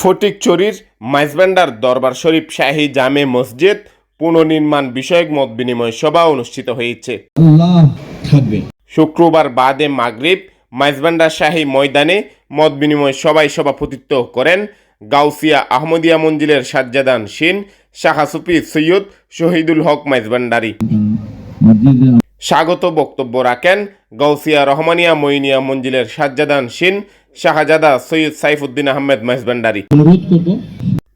ফটিকচুরির মাইজবান্ডার দরবার শরীফ শাহী জামে মসজিদ পুনর্নির্মাণ বিষয়ক মত বিনিময় সভা অনুষ্ঠিত হয়েছে। শুক্রবার বাদে মাগরিব মাইজবান্ডার শাহী ময়দানে মত বিনিময় সভায় সভাপতিত্ব করেন গাউসিয়া আহমদিয়া মঞ্জিলের সাজ্জাদান শিন শাহাসুফি সৈয়দ শহীদুল হক মাইজবান্ডারি। স্বাগত বক্তব্য রাখেন গৌসিয়া রহমানিয়া মইনিয়া মঞ্জিলের সাজ্জাদান শিন শাহজাদা সৈয়দ সাইফুদ্দিন আহমেদ মাইজবান্ডারি অনুরোধ করব।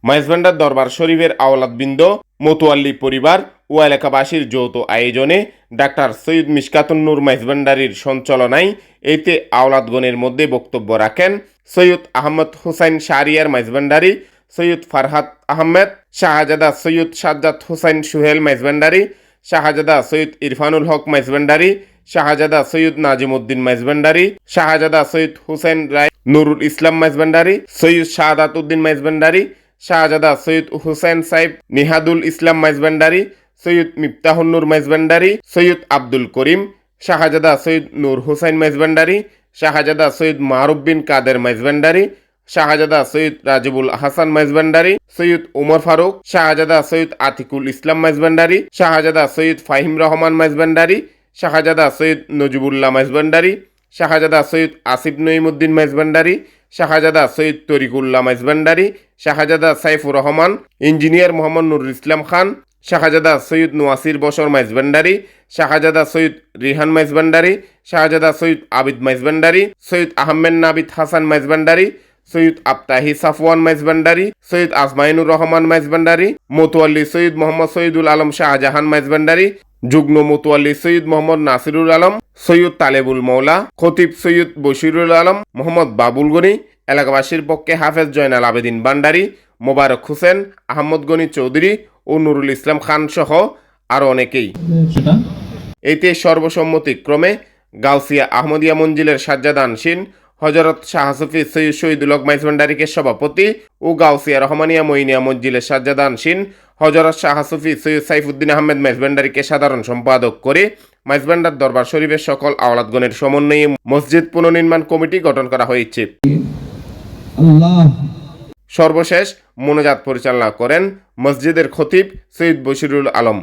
মাইজবান্ডার দরবার শরীফের আওলাদবৃন্দ মোতোয়াল্লি পরিবার ও এলাকাবাসীর যৌথ আয়োজনে ডাক্তার সৈয়দ মিসকাতুন্নুর মাইজবান্ডারির সঞ্চালনায় এতে আওলাদগণের মধ্যে বক্তব্য রাখেন সৈয়দ আহমদ হুসাইন শাহরিয়ার মাইজবান্ডারি সৈয়দ ফারহাত আহমেদ শাহজাদা সৈয়দ সাজ্জাদ হুসাইন সুহেল মাইজবান্ডারি শাহজাদা সৈয়দ ইরফানুল হক মাইজবান্ডারি শাহজাদা সৈয়দ নাজিমুদ্দিন মাইজবান্ডারি শাহজাদা সৈয়দ হুসেন রায় নুরুল ইসলাম মাইজবান্ডারি সৈয়দ শাহাদাত উদ্দিন মাইজবান্ডারি শাহজাদা সৈয়দ হুসেন সাইব নিহাদুল ইসলাম মাইজবান্ডারি সৈয়দ মিফতাহুন্নুর মাইজবান্ডারি সৈয়দ আব্দুল করিম, শাহজাদা সৈয়দ নূর হুসাইন মাইজবান্ডারি শাহজাদা সৈয়দ মাহরুব বিন কাদের মাইজবান্ডারি শাহজাদা সৈয়দ রাজিবুল হাসান মাইজবান্ডারি সৈয়দ উমর ফারুক, শাহজাদা সৈয়দ আতিকুল ইসলাম মাইজবান্ডারি শাহজাদা সৈয়দ ফাহিম রহমান মাইজবান্ডারি শাহজাদা সৈয়দ নজিবুল্লাহ মাইজবান্ডারি শাহজাদা সৈয়দ আসিফ নঈমুদ্দিন মাইজবান্ডারি শাহজাদা সৈয়দ তরিকুল্লাহ মাইজবান্ডারি শাহজাদা সাইফুর রহমান, ইঞ্জিনিয়ার মোহাম্মদ নুরুল ইসলাম খান, শাহজাদা সৈয়দ নোয়াসির বশর মাইজবান্ডারি শাহজাদা সৈয়দ রিহান মাইজবান্ডারি শাহজাদা সৈয়দ আবিদ মাইজবান্ডারি সৈয়দ আহমেদ নাবিদ হাসান মাইজবান্ডারি সৈয়দ আবতাহি সাফওয়ান মাইজবান্ডারি সৈয়দ আজমাইনুর রহমান মাইজবান্ডারি মোতোয়াল্লি সৈয়দ মোহাম্মদ সৈয়দুল আলম শাহজাহান মাইজবান্ডারি যুগ্ম মোতোয়াল্লি সৈয়দ মোহাম্মদ নাসিরুল আলম, সৈয়দ তালেবুল মৌলা খতিব সৈয়দ বশিরুল আলম, মোহাম্মদ বাবুল গনি, এলাকাবাসীর পক্ষে হাফেজ জয়নাল আবেদিন বান্ডারি মোবারক হোসেন, আহমদ গনি চৌধুরী ও নুরুল ইসলাম খান সহ আরও অনেকেই। এতে সর্বসম্মতিক্রমে গাউসিয়া আহমদিয়া মঞ্জিলের সাজ্জাদ আনসিন হজরত শাহসফি সৈয়দ শহীদুল হক মাইজভান্ডারিকে সভাপতি ও গাউসিয়া রহমানিয়া মইনিয়া মঞ্জিলের সাজ্জাদ আনসিন হজরত শাহ সুফি সৈয়দ সাইফুদ্দিন আহমেদ মাইজভান্ডারিকে সাধারণ সম্পাদক করে মাইজভান্ডার দরবার শরীফের সকল আওলাদগণের সমন্বয়ে মসজিদ পুনর্নির্মাণ কমিটি গঠন করা হয়েছে। সর্বশেষ মোনাজাত পরিচালনা করেন মসজিদের খতিব সৈয়দ বশিরুল আলম।